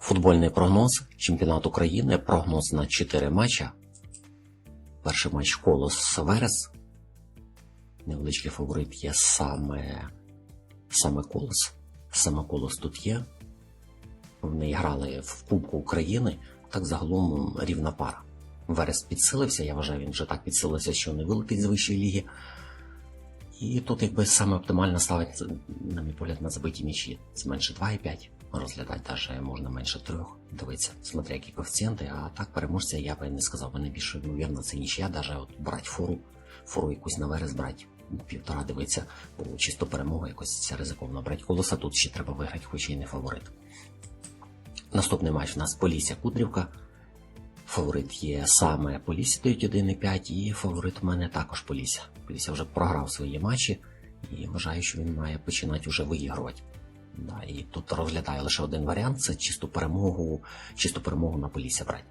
Футбольний прогноз, чемпіонат України, прогноз на 4 матча. Перший матч Колос Верес. Невеличкий фаворит є саме, саме Колос. Саме Колос тут є. Вони грали в Кубку України, так загалом рівна пара. Верес підсилився, я вважаю, він вже так підсилився, що не вилетить з вищої ліги. І тут якби саме оптимально ставить, на мій погляд, на забиті м'ячі. Це менше 2,5. Розглядати даже можна менше трьох. Дивиться, смотря які коефіцієнти, а так переможця я би не сказав. Мене більше ймовірно, це нічия, даже от брати фору, фору якусь на верес брати. Півтора дивиться, бо чисто перемога якось ця ризикована брати колоса. Тут ще треба виграти, хоч і не фаворит. Наступний матч у нас Полісся Кудрівка. Фаворит є саме Полісся дають 1,5 і фаворит у мене також Полісся. Полісся вже програв свої матчі і вважаю, що він має починати вже виігрувати. Да, і тут розглядаю лише один варіант це чисту перемогу, чисту перемогу на Полісся брати.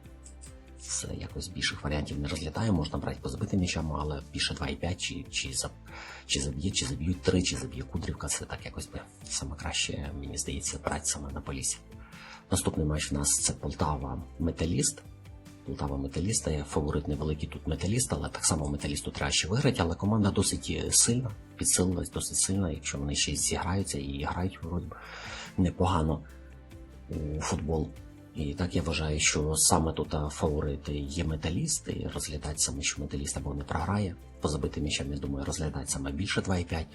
Це якось більших варіантів не розглядаю, можна брати по забитим м'ячам, але більше 2,5 чи, чи, чи заб'є, чи заб'ють 3, чи заб'є Кудрівка, це так якось би саме краще, мені здається, брати саме на Полісся. Наступний матч у нас це Полтава Металіст. Полтава Металіста є фаворит невеликий тут металіст, але так само металісту треба ще виграти, але команда досить сильна, підсилилась досить сильна, якщо вони ще зіграються і грають вроді непогано у футбол. І так я вважаю, що саме тут а, фаворити є металіст, і розглядати саме, що металіст або не програє. По забитим м'ячам, я думаю, розглядати саме більше 2,5.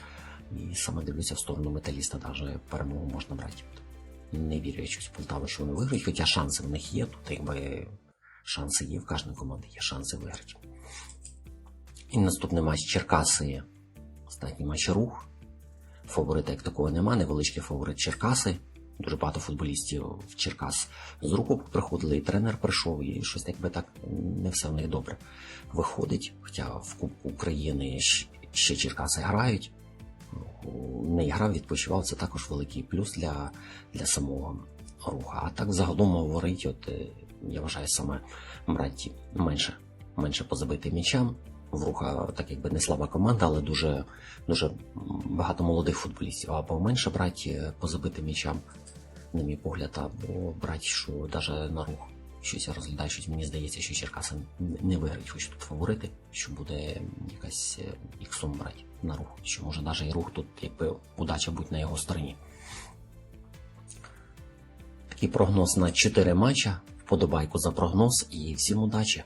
І саме дивлюся в сторону металіста, навіть перемогу можна брати. Не вірю я щось в Полтаву, що вони виграють, хоча шанси в них є, тут якби шанси є, в кожної команди є шанси виграти. І наступний матч Черкаси. Останній матч рух. Фаворита як такого нема, невеличкий фаворит Черкаси. Дуже багато футболістів в Черкас з руку приходили, і тренер прийшов, і щось якби так не все в них добре виходить. Хоча в Кубку України ще Черкаси грають. Не грав, відпочивав, це також великий плюс для, для самого руха. А так загалом говорить, от е, я вважаю саме брати менше, менше по забитим м'ячам. В руха так якби не слаба команда, але дуже, дуже багато молодих футболістів. Або менше брати е, по м'ячам, на мій погляд, або брати, що навіть на рух. Щось я розглядаю, щось мені здається, що Черкаси не- виграють, хоч тут фаворити, що буде якась е, іксом брати на рух. Що може навіть і рух тут, якби удача будь на його стороні. Такий прогноз на 4 матча. Вподобайку за прогноз і всім удачі!